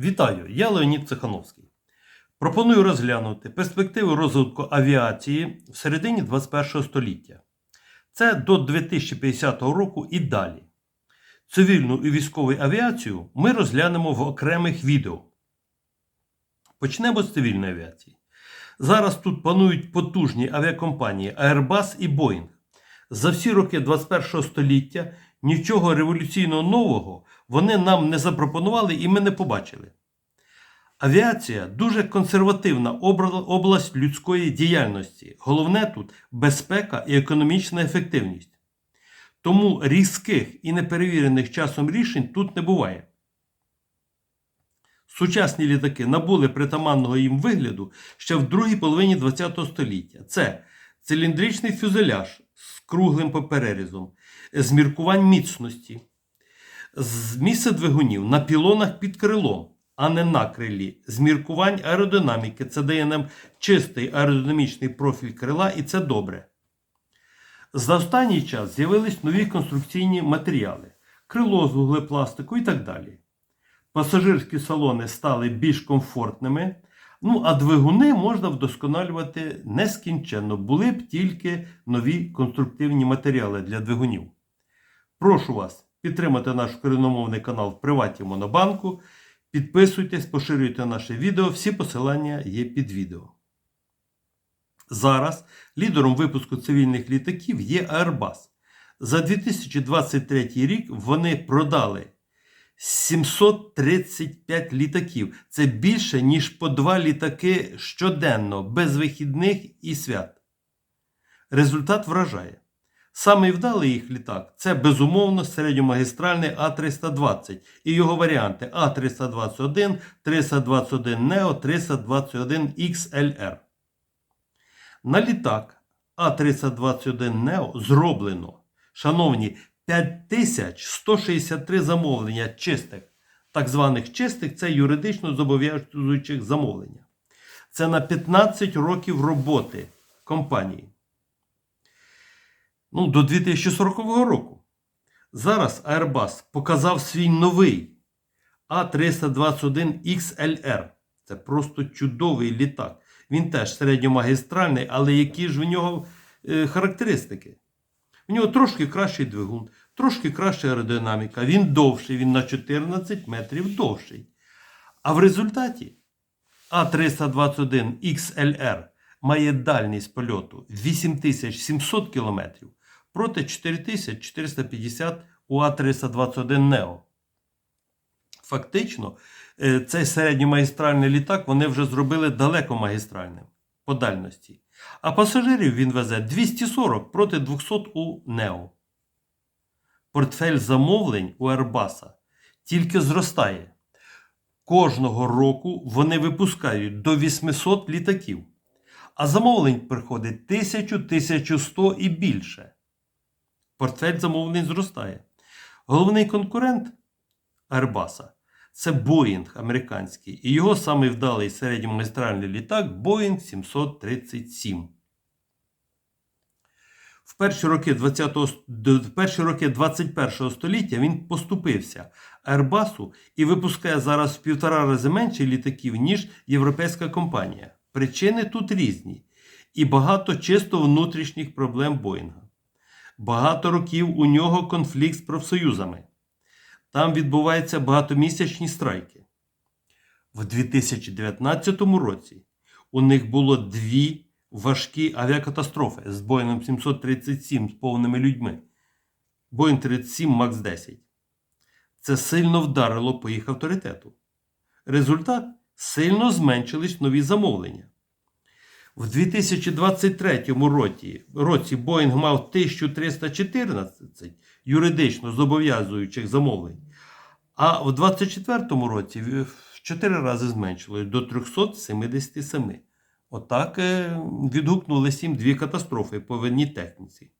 Вітаю, я Леонід Цехановський. Пропоную розглянути перспективи розвитку авіації в середині 21 століття. Це до 2050 року і далі. Цивільну і військову авіацію ми розглянемо в окремих відео. Почнемо з цивільної авіації. Зараз тут панують потужні авіакомпанії Airbus і Boeing. За всі роки 21 століття нічого революційного нового вони нам не запропонували і ми не побачили. Авіація дуже консервативна область людської діяльності. Головне тут безпека і економічна ефективність. Тому різких і неперевірених часом рішень тут не буває. Сучасні літаки набули притаманного їм вигляду ще в другій половині ХХ століття. Це циліндричний фюзеляж з круглим перерізом, зміркувань міцності, з місця двигунів на пілонах під крилом, а не на крилі, зміркувань аеродинаміки. Це дає нам чистий аеродинамічний профіль крила, і це добре. За останній час з'явились нові конструкційні матеріали, крило з вуглепластику і так далі. Пасажирські салони стали більш комфортними, ну а двигуни можна вдосконалювати нескінченно, були б тільки нові конструктивні матеріали для двигунів. Прошу вас підтримати наш корінномовний канал в приваті Монобанку. Підписуйтесь, поширюйте наше відео, всі посилання є під відео. Зараз лідером випуску цивільних літаків є Airbus. За 2023 рік вони продали 735 літаків. Це більше, ніж по два літаки щоденно, без вихідних і свят. Результат вражає. Самий вдалий їх літак це безумовно середньомагістральний А320 і його варіанти А321, 321 Neo, 321 XLR. На літак А321 Neo зроблено, шановні, 5163 замовлення чистих. Так званих чистих це юридично зобов'язуючих замовлення. Це на 15 років роботи компанії. Ну, до 2040 року. Зараз Airbus показав свій новий А321 XLR. Це просто чудовий літак. Він теж середньомагістральний, але які ж в нього е, характеристики? В нього трошки кращий двигун, трошки краща аеродинаміка, він довший, він на 14 метрів довший. А в результаті А321 XLR має дальність польоту 8700 км проти 4450 у А321 Neo. Фактично, е, цей середньомагістральний літак вони вже зробили далекомагістральним по дальності. А пасажирів він везе 240 проти 200 у Нео. Портфель замовлень у Airbus тільки зростає. Кожного року вони випускають до 800 літаків, а замовлень приходить 1000, 1100 і більше. Портфель замовлень зростає. Головний конкурент Airbus це Boeing американський і його самий вдалий середньомагістральний літак Boeing 737. В перші роки 20-го в перші роки 21 століття він поступився Airbus і випускає зараз в півтора рази менше літаків, ніж європейська компанія. Причини тут різні. І багато чисто внутрішніх проблем Боїнга. Багато років у нього конфлікт з профсоюзами. Там відбуваються багатомісячні страйки. В 2019 році у них було дві важкі авіакатастрофи з Боїнгом 737 з повними людьми. Боїнг 37 МАКС 10. Це сильно вдарило по їх авторитету. Результат сильно зменшились нові замовлення. В 2023 році, Боїнг мав 1314 юридично зобов'язуючих замовлень, а в 2024 році в в 4 рази зменшилось до 377. Отак е, відгукнулися їм дві катастрофи по винній техніці.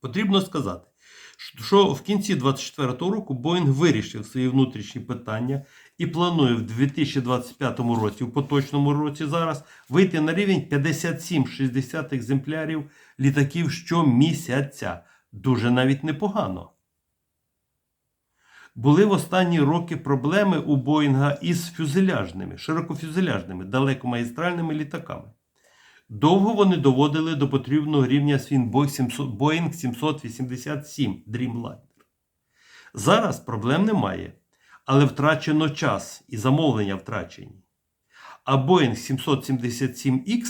Потрібно сказати, що в кінці 2024 року Боїнг вирішив свої внутрішні питання і планує в 2025 році, в поточному році зараз, вийти на рівень 57-60 екземплярів літаків щомісяця. Дуже навіть непогано. Були в останні роки проблеми у Боїнга із фюзеляжними, широкофюзеляжними, далекомагістральними літаками. Довго вони доводили до потрібного рівня свій Boeing 787 Dreamliner. Зараз проблем немає, але втрачено час і замовлення втрачені. А Boeing 777X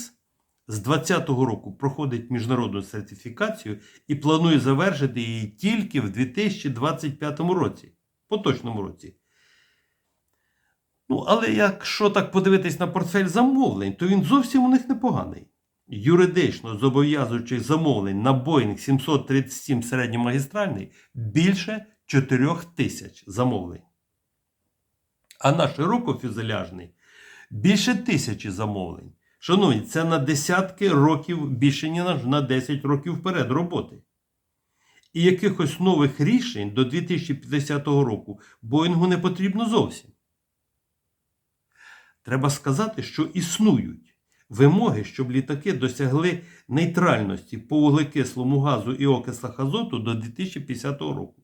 з 2020 року проходить міжнародну сертифікацію і планує завершити її тільки в 2025 році, поточному році. Ну, але якщо так подивитись на портфель замовлень, то він зовсім у них непоганий. Юридично зобов'язуючих замовлень на Boeing 737 середньомагістральний більше 4 тисяч замовлень. А на широкофюзеляжний більше тисячі замовлень. Шановні, це на десятки років більше, ніж на 10 років вперед роботи. І якихось нових рішень до 2050 року Боїнгу не потрібно зовсім. Треба сказати, що існують вимоги, щоб літаки досягли нейтральності по вуглекислому газу і окислах азоту до 2050 року.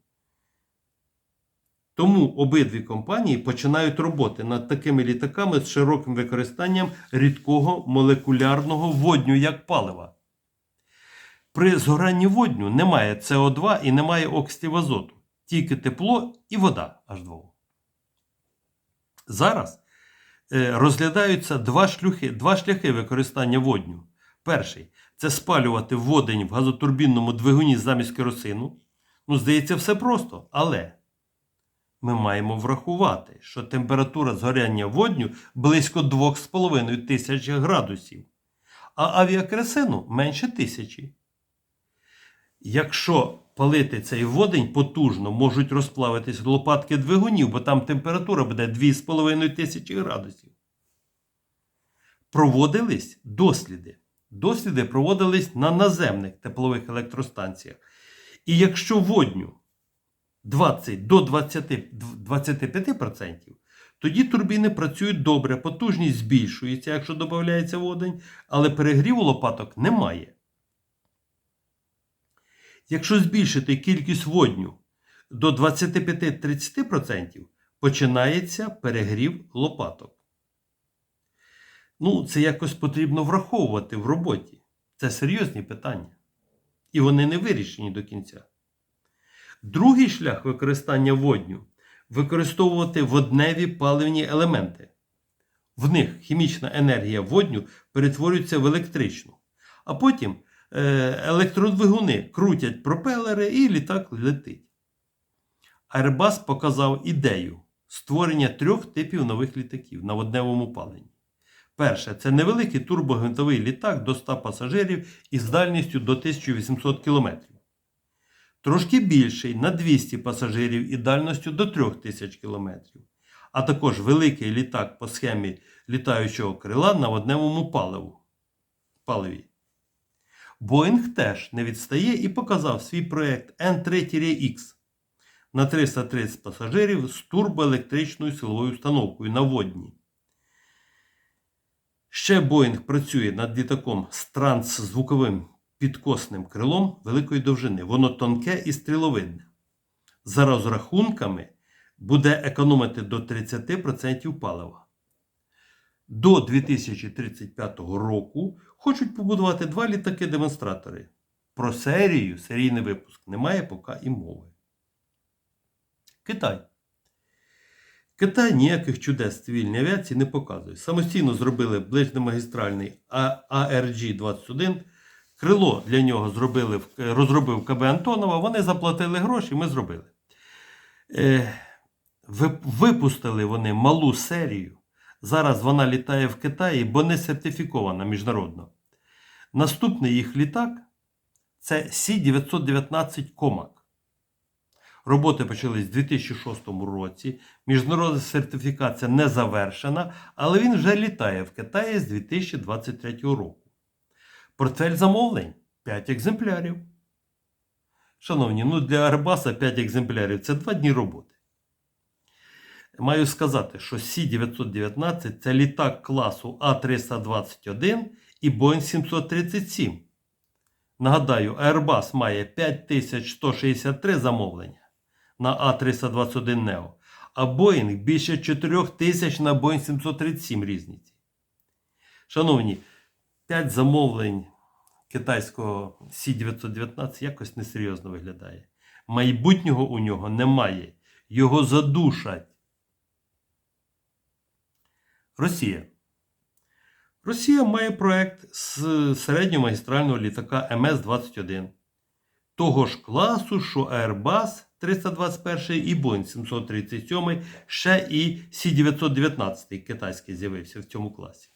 Тому обидві компанії починають роботи над такими літаками з широким використанням рідкого молекулярного водню як палива. При згоранні водню немає СО2 і немає оксидів азоту, тільки тепло і вода H2O. Зараз розглядаються два шляхи, два шляхи використання водню. Перший це спалювати водень в газотурбінному двигуні замість керосину. Ну, здається, все просто, але ми маємо врахувати, що температура згоряння водню близько 2,5 тисяч градусів, а авіакресину менше тисячі. Якщо палити цей водень потужно, можуть розплавитись лопатки двигунів, бо там температура буде 2,5 тисячі градусів. Проводились досліди. Досліди проводились на наземних теплових електростанціях. І якщо водню 20 до 20, 25%, тоді турбіни працюють добре, потужність збільшується, якщо додається водень, але перегріву лопаток немає. Якщо збільшити кількість водню до 25-30%, починається перегрів лопаток. Ну, це якось потрібно враховувати в роботі. Це серйозні питання. І вони не вирішені до кінця. Другий шлях використання водню використовувати водневі паливні елементи. В них хімічна енергія водню перетворюється в електричну. А потім електродвигуни крутять пропелери і літак летить. Airbus показав ідею створення трьох типів нових літаків на водневому паленні. Перше, це невеликий турбогвинтовий літак до 100 пасажирів із дальністю до 1800 км. Трошки більший на 200 пасажирів і дальністю до 3000 км. А також великий літак по схемі літаючого крила на водневому паливу. паливі. Боїнг теж не відстає і показав свій проєкт N3-X на 330 пасажирів з турбоелектричною силовою установкою на водні. Ще Боїнг працює над літаком з трансзвуковим підкосним крилом великої довжини. Воно тонке і стріловидне. За розрахунками буде економити до 30% палива. До 2035 року хочуть побудувати два літаки-демонстратори. Про серію, серійний випуск немає поки і мови. Китай. Китай ніяких чудес цивільній авіації не показує. Самостійно зробили ближньомагістральний ARG-21. Крило для нього зробили, розробив КБ Антонова. Вони заплатили гроші, ми зробили. Е, випустили вони малу серію. Зараз вона літає в Китаї, бо не сертифікована міжнародно. Наступний їх літак це Сі-919 Комак. Роботи почались у 2006 році. Міжнародна сертифікація не завершена, але він вже літає в Китаї з 2023 року. Портфель замовлень 5 екземплярів. Шановні, ну для Арбаса 5 екземплярів це 2 дні роботи. Маю сказати, що Сі-919 це літак класу А321 і Boeing 737. Нагадаю, Airbus має 5163 замовлення. на А321 Нео, а Боїнг більше 4 тисяч на Боїнг 737 різниці. Шановні, 5 замовлень китайського Сі-919 якось несерйозно виглядає. Майбутнього у нього немає. Його задушать. Росія. Росія має проект з середньомагістрального літака МС-21. Того ж класу, що Airbus 321 і Boeing 737, ще і Сі-919 китайський з'явився в цьому класі.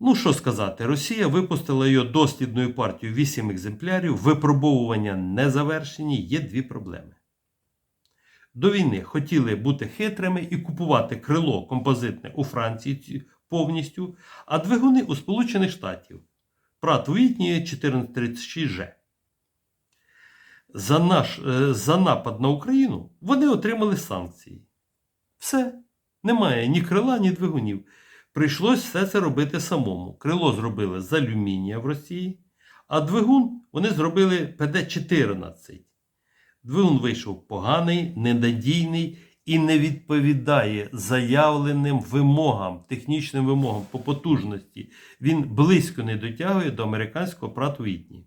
Ну, що сказати, Росія випустила його дослідною партією 8 екземплярів, випробовування не завершені, є дві проблеми. До війни хотіли бути хитрими і купувати крило композитне у Франції повністю, а двигуни у Сполучених Штатів. Прат Вітні 1436G. За, наш, е, за напад на Україну вони отримали санкції. Все. Немає ні крила, ні двигунів. Прийшлось все це робити самому. Крило зробили з алюмінія в Росії, а двигун вони зробили ПД-14. Двигун вийшов поганий, ненадійний і не відповідає заявленим вимогам, технічним вимогам по потужності. Він близько не дотягує до американського прату Вітні.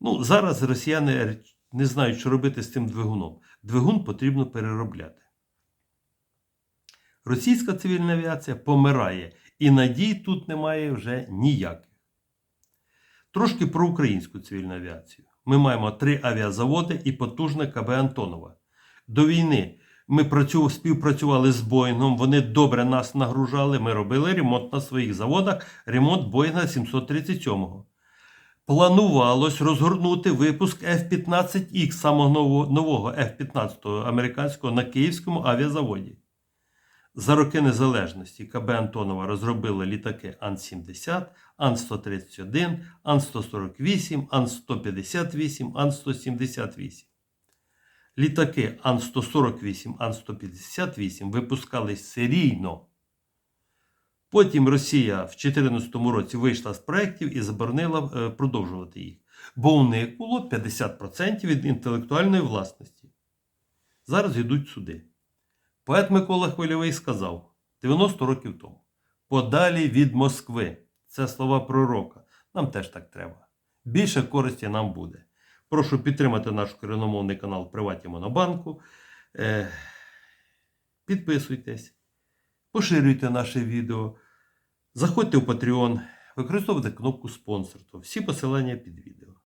Ну, зараз росіяни не знають, що робити з цим двигуном. Двигун потрібно переробляти. Російська цивільна авіація помирає, і надій тут немає вже ніяких. Трошки про українську цивільну авіацію. Ми маємо три авіазаводи і потужне КБ Антонова. До війни ми працю- співпрацювали з Боїнгом, вони добре нас нагружали, ми робили ремонт на своїх заводах, ремонт Боїнга 737-го. Планувалось розгорнути випуск F-15X, самого нового, нового F-15 американського на Київському авіазаводі. За роки незалежності КБ Антонова розробила літаки Ан-70, Ан-131, Ан-148, Ан-158, Ан-178. Літаки Ан-148, Ан-158 випускались серійно. Потім Росія в 2014 році вийшла з проєктів і заборонила е, продовжувати їх. Бо у них було 50% від інтелектуальної власності. Зараз йдуть суди. Поет Микола Хвильовий сказав 90 років тому: подалі від Москви. Це слова пророка. Нам теж так треба. Більше користі нам буде. Прошу підтримати наш коріномовний канал Приваті Монобанку. Е, Підписуйтесь, поширюйте наше відео, заходьте в Patreon, використовуйте кнопку спонсорства. Всі посилання під відео.